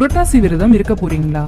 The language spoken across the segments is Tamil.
புரட்டாசி விரதம் இருக்க போறீங்களா?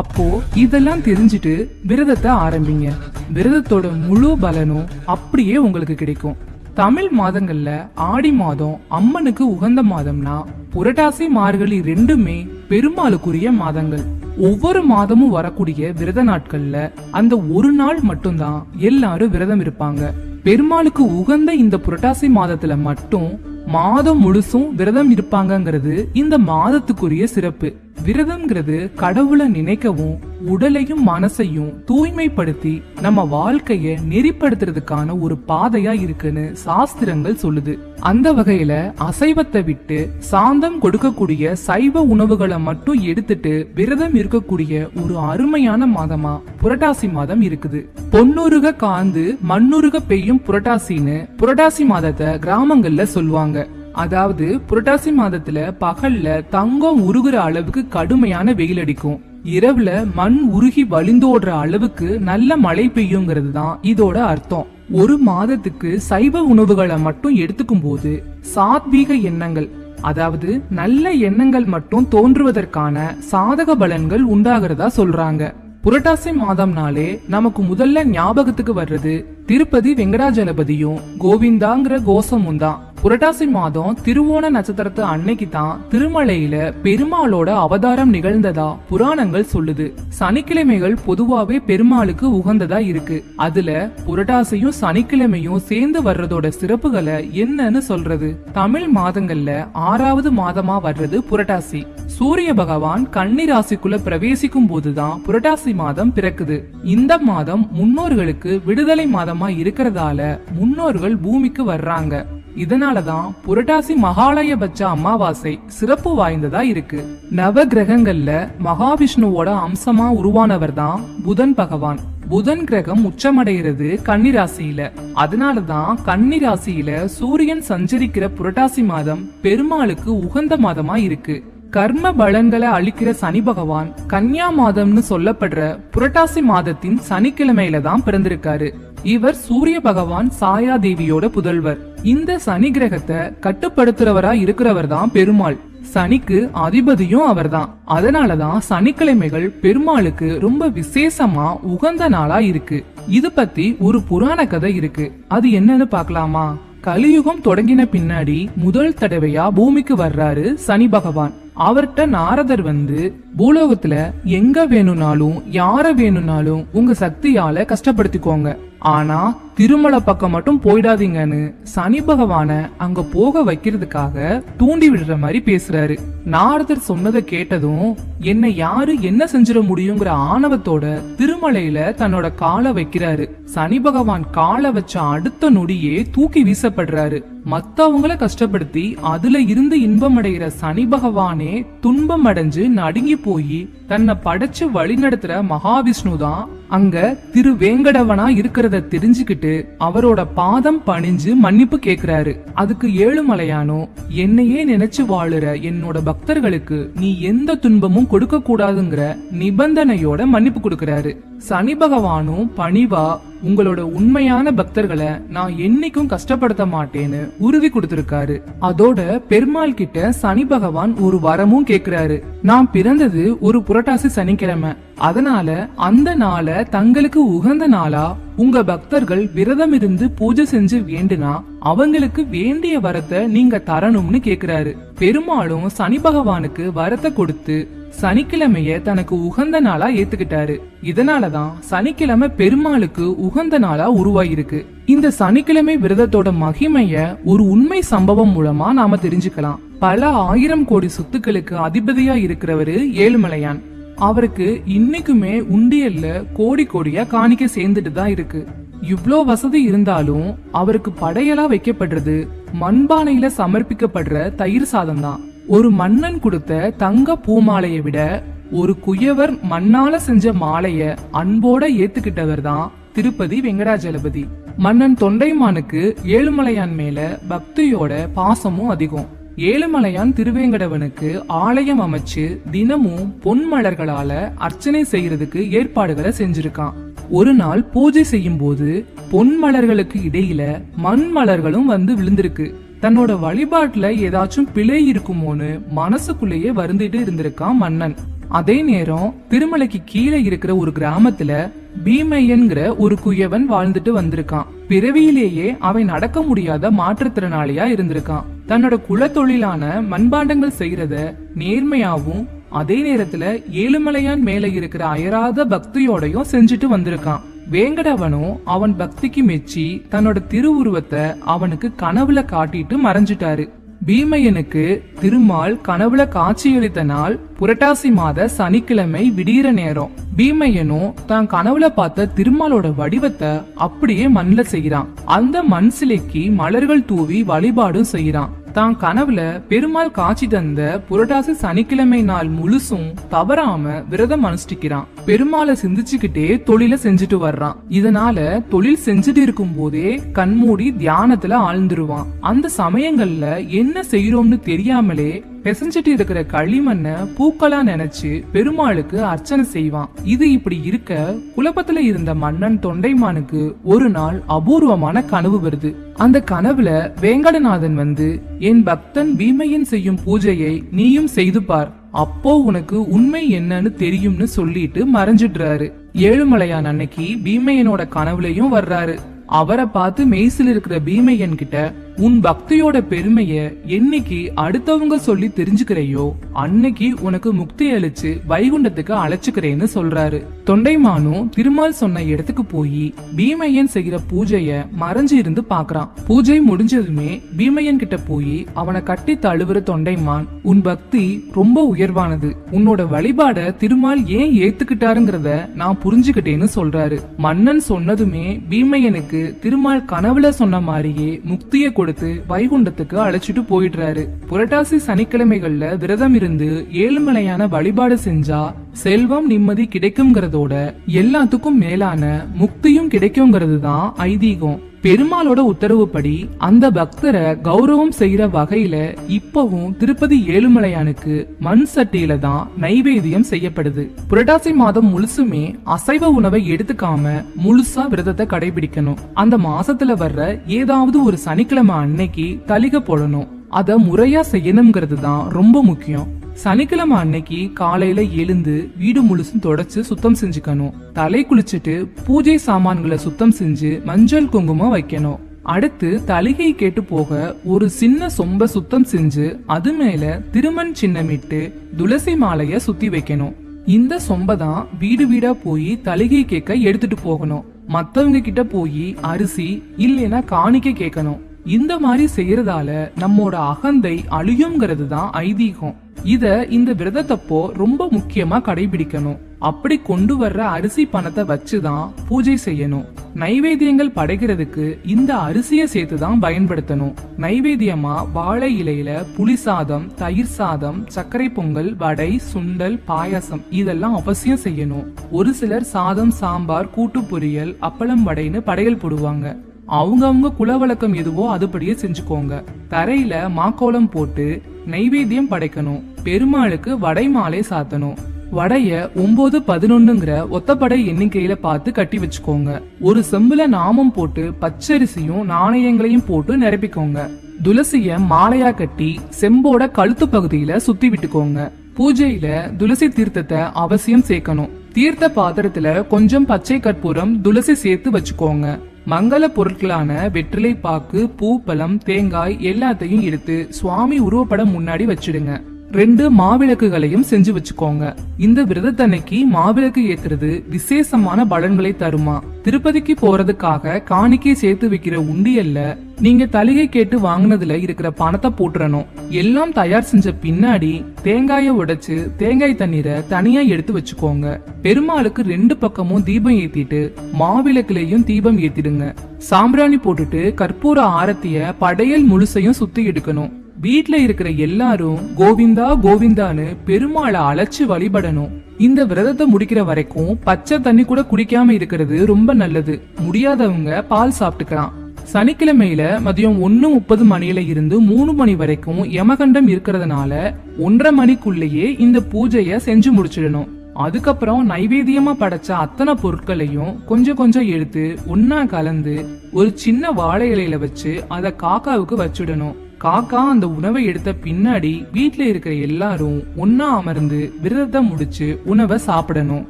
அப்போ இதெல்லாம் தெரிஞ்சுட்டு விரதத்தை ஆரம்பிங்க. விரதத்தோட முழு பலனும் அப்படியே உங்களுக்கு கிடைக்கும். தமிழ் மாதங்கள்ல ஆடி மாதம் அம்மனுக்கு உகந்த மாதம்னா புரட்டாசி மார்கழி ரெண்டுமே பெருமாளுக்குரிய மாதங்கள். ஒவ்வொரு மாதமும் வரக்கூடிய விரத நாட்கள்ல அந்த ஒரு நாள் மட்டும்தான் எல்லாரும் விரதம் இருப்பாங்க. பெருமாளுக்கு உகந்த இந்த புரட்டாசி மாதத்துல மட்டும் மாதம் முழுசும் விரதம் இருப்பாங்கங்கிறது இந்த மாதத்துக்குரிய சிறப்பு. விரதம்ங்கிறது கடவுளை நினைக்கவும் உடலையும் மனசையும் தூய்மைப்படுத்தி நம்ம வாழ்க்கைய நெறிப்படுத்துறதுக்கான ஒரு பாதையா இருக்குன்னு சாஸ்திரங்கள் சொல்லுது. அந்த வகையில அசைவத்தை விட்டு சாந்தம் கொடுக்கக்கூடிய சைவ உணவுகளை மட்டும் எடுத்துட்டு விரதம் இருக்கக்கூடிய ஒரு அருமையான மாதமா புரட்டாசி மாதம் இருக்குது. பொன்னுருக காந்து மண்ணுருக பெய்யும் புரட்டாசின்னு புரட்டாசி மாதத்தை கிராமங்கள்ல சொல்லுவாங்க. அதாவது புரட்டாசி மாதத்துல பகல்ல தங்கம் உருகுற அளவுக்கு கடுமையான வெயில் அடிக்கும். இரவுல மண் உருகி வழிந்தோடுற அளவுக்கு நல்ல மழை பெய்யுங்கிறது தான் இதோட அர்த்தம். ஒரு மாதத்துக்கு சைவ உணவுகளை மட்டும் எடுத்துக்கும் போது சாத்வீக எண்ணங்கள் அதாவது நல்ல எண்ணங்கள் மட்டும் தோன்றுவதற்கான சாதக பலன்கள் உண்டாகிறதா சொல்றாங்க. புரட்டாசி மாதம்னாலே நமக்கு முதல்ல ஞாபகத்துக்கு வர்றது திருப்பதி வெங்கடாஜலபதியும் கோவிந்தாங்கிற கோஷமும் தான். புரட்டாசி மாதம் திருவோண நட்சத்திரத்து அன்னைக்கு தான் திருமலையில பெருமாளோட அவதாரம் நிகழ்ந்ததா புராணங்கள் சொல்லுது. சனிக்கிழமைகள் பொதுவாவே பெருமாளுக்கு உகந்ததா இருக்கு. அதுல புரட்டாசியும் சனிக்கிழமையும் சேர்ந்து வர்றதோட சிறப்புகளை என்னன்னு சொல்றது. தமிழ் மாதங்கள்ல ஆறாவது மாதமா வர்றது புரட்டாசி. சூரிய பகவான் கன்னி ராசிக்குள்ள பிரவேசிக்கும் போதுதான் புரட்டாசி மாதம் பிறக்குது. இந்த மாதம் முன்னோர்களுக்கு விடுதலை மாதமா இருக்கிறதால முன்னோர்கள் பூமிக்கு வர்றாங்க. இதனாலதான் புரட்டாசி மகாலயபட்ச அமாவாசை சிறப்பு வாய்ந்ததா இருக்கு. நவ கிரகங்கள்ல மகாவிஷ்ணுவோட அம்சமா உருவானவர் தான் புதன் பகவான். புதன் கிரகம் உச்சமடைகிறது கன்னிராசியில. அதனாலதான் கன்னிராசியில சூரியன் சஞ்சரிக்கிற புரட்டாசி மாதம் பெருமாளுக்கு உகந்த மாதமா இருக்கு. கர்ம பலன்களை அளிக்கிற சனி பகவான் கன்னியா மாதம்னு சொல்லப்படுற புரட்டாசி மாதத்தின் சனிக்கிழமையில தான் பிறந்திருக்காரு. இவர் சூரிய பகவான் சாயா தேவியோட புதல்வர். இந்த சனி கிரகத்தை கட்டுப்படுத்துறவரா இருக்கிறவர் தான் பெருமாள். சனிக்கு அதிபதியும் அவர்தான். அதனாலதான் சனிக்கிழமைகள் பெருமாளுக்கு ரொம்ப விசேஷமா உகந்த நாளா இருக்கு. இது பத்தி ஒரு புராண கதை இருக்கு. அது என்னன்னு பார்க்கலாமா? கலியுகம் தொடங்கின பின்னாடி முதல் தடவையா பூமிக்கு வர்றாரு சனி பகவான். அவர்கிட்ட நாரதர் வந்து பூலோகத்துல எங்க வேணும்னாலும் யார வேணும்னாலும் உங்க சக்தியால கஷ்டப்படுத்திக்கோங்க. ஆனால் திருமலை பக்கம் மட்டும் போயிடாதீங்கன்னு சனி பகவான அங்க போக வைக்கிறதுக்காக தூண்டி விடுற மாதிரி பேசுறாரு. நாரதர் சொன்னதை கேட்டதும் என்ன யாரு என்ன செஞ்சிட முடியுங்கிற ஆணவத்தோட திருமலையில தன்னோட காலை வைக்கிறாரு. சனி பகவான் காலை வச்ச அடுத்த நொடியே தூக்கி வீசப்படுறாரு. மத்தவங்கள கஷ்டப்படுத்தி அதுல இருந்து இன்பம் அடைகிற சனி பகவானே துன்பம் அடைஞ்சு நடுங்கி போய் தன்னை படைச்சு வழி நடத்துற மகாவிஷ்ணு தான் அங்க திரு வேங்கடவனா இருக்கிறத தெரிஞ்சுக்கிட்டு அவரோட பாதம் பணிஞ்சு மன்னிப்பு கேக்குறாரு. அதுக்கு ஏழுமலையானோ என்னையே நினைச்சு வாழுற என்னோட பக்தர்களுக்கு நீ எந்த துன்பமும் கொடுக்க கூடாதுங்கிற நிபந்தனையோட மன்னிப்பு கொடுக்கறாரு. சனி பகவானும் பணிவா உங்களோட உண்மையான பக்தர்களை நான் என்னைக்கும் கஷ்டப்படுத்த மாட்டேன்னு உறுதி கொடுத்திருக்காரு. அதோட பெருமாள் கிட்ட சனி பகவான் ஒரு வரமும் கேக்குறாரு. நான் பிறந்தது ஒரு புரட்டாசி சனிக்கிழமை. அதனால அந்த நாளை தங்களுக்கு உகந்த நாளா உங்க பக்தர்கள் விரதம் இருந்து பூஜை செஞ்சு வேண்டுனா அவங்களுக்கு வேண்டிய வரத்தை நீங்க தரணும்னு கேக்குறாரு. பெருமாளும் சனி பகவானுக்கு வரத்தை கொடுத்து சனிக்கிழமைய தனக்கு உகந்த நாளா ஏத்துக்கிட்டாரு. இதனாலதான் சனிக்கிழமை பெருமாளுக்கு உகந்த நாளா உருவாயிருக்கு. இந்த சனிக்கிழமை விரதத்தோட மகிமைய ஒரு உண்மை சம்பவம் மூலமா நாம தெரிஞ்சுக்கலாம். பல ஆயிரம் கோடி சொத்துக்களுக்கு அதிபதியா இருக்கிறவரு ஏழுமலையான். அவருக்கு இன்னைக்குமே உண்டியல்ல கோடி கோடியா காணிக்க சேர்ந்துட்டு தான் இருக்கு. இவ்ளோ வசதி இருந்தாலும் அவருக்கு படையலா வைக்கப்படுறது மண்பானையில சமர்ப்பிக்கப்படுற தயிர் சாதம் தான் ஒரு மன்னன் கொடுத்த தங்க பூமாலையை விட ஒரு குயவர் மண்ணால செஞ்ச மாலைய அன்போட ஏத்துக்கிட்டவர் தான் திருப்பதி வெங்கடாஜலபதி. மன்னன் தொண்டைமானுக்கு ஏழுமலையான் மேல பக்தியோட பாசமும் அதிகம். ஏழுமலையான் திருவேங்கடவனுக்கு ஆலயம் அமைச்சு தினமும் பொன் மலர்களால அர்ச்சனை செய்யறதுக்கு ஏற்பாடுகளை செஞ்சிருக்கான். ஒரு நாள் பூஜை செய்யும் போது பொன் மலர்களுக்கு இடையில மண் மலர்களும் வந்து விழுந்திருக்கு. தன்னோட வழிபாட்டுல ஏதாச்சும் பிழை இருக்குமோன்னு மனசுக்குள்ளேயே வருந்திட்டு இருந்திருக்கான் மன்னன். அதே நேரம் திருமலைக்கு கீழே இருக்கிற ஒரு கிராமத்துல பீமையன்கிற ஒரு குயவன் வாழ்ந்துட்டு வந்திருக்கான். பிறவியிலேயே அவன் நடக்க முடியாத மாற்றுத்திறனாளியா இருந்திருக்கான். தன்னோட குலத்தொழிலான மண்பாண்டங்கள் செய்யறத நேர்மையாவும் அதே நேரத்துல ஏழுமலையான் மேல இருக்கிற அயராத பக்தியோடையும் செஞ்சுட்டு வந்திருக்கான். வேங்கடவனும் அவன் பக்திக்கு மெச்சி தன்னோட திருவுருவத்தை அவனுக்கு கனவுல காட்டிட்டு மறைஞ்சிட்டாரு. பீமையனுக்கு திருமால் கனவுல காட்சியளித்த நாள் புரட்டாசி மாத சனிக்கிழமை விடிகிற நேரம். பீமையனும் தான் கனவுல பார்த்த திருமாலோட வடிவத்தை அப்படியே மண்ல செய்யறான் அந்த மண் சிலைக்கு மலர்கள் தூவி வழிபாடும் செய்யறான் தான் கனவுல பெருமாள் காட்சி தந்த புரட்டாசி சனிக்கிழமை நாள் முழுசும் தவறாம விரதம் அனுஷ்டிக்கிறான். பெருமாளை சிந்திச்சுக்கிட்டே தொழில செஞ்சுட்டு வர்றான். இதனால தொழில் செஞ்சுட்டு இருக்கும் போதே கண்மூடி தியானத்துல ஆழ்ந்துருவான். அந்த சமயங்கள்ல என்ன செய்யறோம்னு தெரியாமலே பெசஞ்சிட்டு இருக்கிற களிமண்ணை பூக்களா நினைச்சு பெருமாளுக்கு அர்ச்சனை செய்வான். இது இப்படி இருக்க குழப்பத்துல இருந்த மன்னன் தொண்டைமானுக்கு ஒரு நாள் அபூர்வமான கனவு வருது. அந்த கனவுல வேங்கடநாதன் வந்து என் பக்தன் பீமையன் செய்யும் பூஜையை நீயும் செய்து பார். அப்போ உனக்கு உண்மை என்னன்னு தெரியும்னு சொல்லிட்டு மறைஞ்சிடுறாரு. ஏழுமலையான் அன்னைக்கு பீமையனோட கனவுலயும் வர்றாரு. அவரை பார்த்து மெய்சில் இருக்கிற பீமையன் கிட்ட உன் பக்தியோட பெருமைய என்னைக்கு அடுத்தவங்க சொல்லி தெரிஞ்சுக்கிறையோ அன்னைக்கு உனக்கு முக்தி அளிச்சு வைகுண்டத்துக்கு அழைச்சுக்கிறேன்னு சொல்றாரு. தொண்டைமானும் திருமால் சொன்ன இடத்துக்கு போய் பீமையன் செய்கிற பூஜைய மறைஞ்சு இருந்து பாக்குறான். பூஜை முடிஞ்சதுமே பீமையன் கிட்ட போய் அவனை கட்டி தழுவுற தொண்டைமான் உன் பக்தி ரொம்ப உயர்வானது. உன்னோட வழிபாட திருமால் ஏன் ஏத்துக்கிட்டாருங்கிறத நான் புரிஞ்சுக்கிட்டேன்னு சொல்றாரு. மன்னன் சொன்னதுமே பீமையனுக்கு திருமால் கனவுல சொன்ன மாதிரியே முக்தியை கொடுத்து வைகுண்டத்துக்கு அழைச்சிட்டு போயிடுறாரு. புரட்டாசி சனிக்கிழமைகள்ல விரதம் இருந்து ஏழுமலையான வழிபாடு செஞ்சா செல்வம் நிம்மதி கிடைக்குங்கிறதோட எல்லாத்துக்கும் மேலான முக்தியும் கிடைக்குங்கிறது தான் ஐதீகம். பெருமாளோட உத்தரவுப்படி அந்த பக்தரை கௌரவம் செய்யற வகையில இப்பவும் திருப்பதி ஏழுமலையானுக்கு மண் சட்டியில தான் நைவேத்தியம் செய்யப்படுது. புரட்டாசி மாதம் முழுசுமே அசைவ உணவை எடுத்துக்காம முழுசா விரதத்தை கடைபிடிக்கணும். அந்த மாசத்துல வர்ற ஏதாவது ஒரு சனிக்கிழமை அன்னைக்கு தலிக போடணும். அத முறையா செய்யணுங்கிறது தான் ரொம்ப முக்கியம். சனிக்கிழமை அன்னைக்கு காலையில எழுந்து வீடு முழுசும் தொடச்சு சுத்தம் செஞ்சுக்கணும். தலை குளிச்சுட்டு பூஜை சாமான்களை சுத்தம் செஞ்சு மஞ்சள் குங்குமம் வைக்கணும். அடுத்து தலிகை கேட்டு போக ஒரு சின்ன சொம்ப சுத்தம் செஞ்சு அது மேல திருமண் சின்னமிட்டு துளசி மாலைய சுத்தி வைக்கணும். இந்த சொம்ப தான் வீடு வீடா போய் தலிகை கேட்க எடுத்துட்டு போகணும். மத்தவங்க கிட்ட போய் அரிசி இல்லைன்னா காணிக்க கேட்கணும் இந்த மாதிரி செய்யறதால நம்மோட அகந்தை அழியுங்கிறது தான் ஐதீகம். இத இந்த விரதத்தப்போ ரொம்ப முக்கியமா கடைபிடிக்கணும். அப்படி கொண்டு வர்ற அரிசி பணத்தை வச்சுதான் பூஜை செய்யணும். நைவேத்தியங்கள் படைக்கிறதுக்கு இந்த அரிசியை சேர்த்து தான் பயன்படுத்தணும். நைவேத்தியமா வாழை இலையில புளி சாதம் தயிர் சாதம் சர்க்கரை பொங்கல் வடை சுண்டல் பாயாசம் இதெல்லாம் அவசியம் செய்யணும். ஒரு சிலர் சாதம் சாம்பார் கூட்டு பொரியல் அப்பளம் வடைன்னு படையல் போடுவாங்க. அவங்கவுங்க குலவழக்கம் எதுவோ அதுபடியே செஞ்சுக்கோங்க. தரையில மாக்கோலம் போட்டு நைவேத்தியம் படைக்கணும். பெருமாளுக்கு வடை மாலை சாத்தணும். வடைய ஒன்பது பதினொன்னுங்கிற ஒத்தப்படை எண்ணிக்கையில பார்த்து கட்டி வச்சுக்கோங்க. ஒரு செம்புல நாமம் போட்டு பச்சரிசியும் நாணயங்களையும் போட்டு நிரப்பிக்கோங்க. துளசிய மாலையா கட்டி செம்போட கழுத்து பகுதியில சுத்தி விட்டுக்கோங்க. பூஜையில துளசி தீர்த்தத்தை அவசியம் சேர்க்கணும். தீர்த்த பாத்திரத்துல கொஞ்சம் பச்சை கற்பூரம் துளசி சேர்த்து வச்சுக்கோங்க. மங்கள பொருட்களான வெற்றிலை பாக்கு பூ பழம் தேங்காய் எல்லாத்தையும் எடுத்து சுவாமி உருவப்படம் முன்னாடி வச்சிடுங்க. ரெண்டு மாவிளக்குகளையும் செஞ்சு வச்சுக்கோங்க. இந்த விரதத்தன்னைக்கு மாவிளக்கு ஏத்துறது விசேஷமான பலன்களை தருமா. திருப்பதிக்கு போறதுக்காக காணிக்கை சேர்த்து வைக்கிற உண்டியல்ல நீங்க தலிகை கேட்டு வாங்கினதுல இருக்கிற பணத்தை போட்டுறணும். எல்லாம் தயார் செஞ்ச பின்னாடி தேங்காய உடைச்சு தேங்காய் தண்ணீரை தனியா எடுத்து வச்சுக்கோங்க. பெருமாளுக்கு ரெண்டு பக்கமும் தீபம் ஏத்திட்டு மாவிளக்குலயும் தீபம் ஏத்திடுங்க. சாம்பிராணி போட்டுட்டு கற்பூர ஆரத்திய படையல் முழுசையும் சுத்தி எடுக்கணும். வீட்ல இருக்கிற எல்லாரும் கோவிந்தா கோவிந்தான்னு பெருமாளை அழைச்சு வழிபடணும். இந்த விரதத்தை முடிக்கிற வரைக்கும் பச்சை தண்ணி கூட குடிக்காம இருக்கிறது ரொம்ப நல்லது. முடியாதவங்க பால் சாப்பிட்டுக்கலாம். சனிக்கிழமையில மதியம் ஒன்னு முப்பது மணியில இருந்து மூணு மணி வரைக்கும் யமகண்டம் இருக்கிறதுனால ஒன்றரை மணிக்குள்ளேயே இந்த பூஜைய செஞ்சு முடிச்சிடணும். அதுக்கப்புறம் நைவேத்தியமா படைச்ச அத்தனை பொருட்களையும் கொஞ்சம் கொஞ்சம் எடுத்து ஒன்னா கலந்து ஒரு சின்ன வாழை இலையில வச்சு அதை காக்காவுக்கு வச்சிடணும். காக்கா அந்த உணவை எடுத்த பின்னாடி வீட்ல இருக்கிற எல்லாரும் ஒன்னா அமர்ந்து விரதத்தை முடிச்சு உணவை சாப்பிடணும்.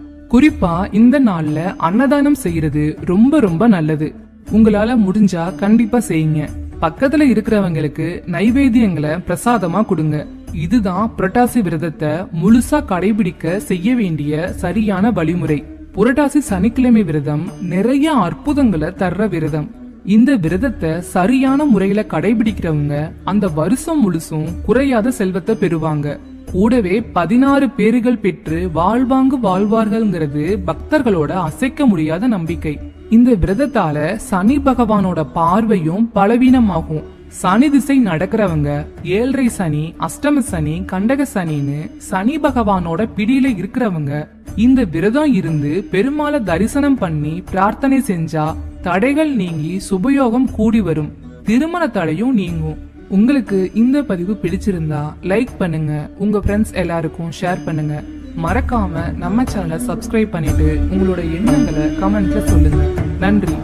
குறிப்பா இந்த நாள்ல அன்னதானம் செய்யறது ரொம்ப ரொம்ப நல்லது. உங்களால முடிஞ்சா கண்டிப்பா செய்யுங்க. பக்கத்துல இருக்கிறவங்களுக்கு நைவேத்தியங்களை பிரசாதமா கொடுங்க. இதுதான் புரட்டாசி விரதத்தை முழுசா கடைபிடிக்க செய்ய வேண்டிய சரியான வழிமுறை. புரட்டாசி சனிக்கிழமை விரதம் நிறைய அற்புதங்களை தர்ற விரதம். இந்த விரதத்தை சரியான முறையில கடைபிடிக்கிறவங்க அந்த வருஷம் முழுசும் குறையாத செல்வத்தை பெறுவாங்க. கூடவே பதினாறு பேறுகள் பெற்று வாழ்வாங்கு வாழ்வார்கள்ங்கிறது பக்தர்களோட அசைக்க முடியாத நம்பிக்கை. இந்த விரதத்தால சனி பகவானோட பார்வையும் பலவீனமாகும். சனி திசை நடக்கிறவங்க ஏழரை சனி அஷ்டம சனி கண்டக சனின்னு சனி பகவானோட பிடியில இருக்கிறவங்க இந்த விரதம் இருந்து பெருமாளை தரிசனம் பண்ணி பிரார்த்தனை செஞ்சா தடைகள் நீங்கி சுபயோகம் கூடி வரும். திருமண தடையும் நீங்கும். உங்களுக்கு இந்த பதிவு பிடிச்சிருந்தா லைக் பண்ணுங்க. உங்க ஃப்ரெண்ட்ஸ் எல்லாருக்கும் ஷேர் பண்ணுங்க. மறக்காம நம்ம சேனலை சப்ஸ்கிரைப் பண்ணிட்டு உங்களோட எண்ணங்களை கமெண்ட்ல சொல்லுங்க. நன்றி.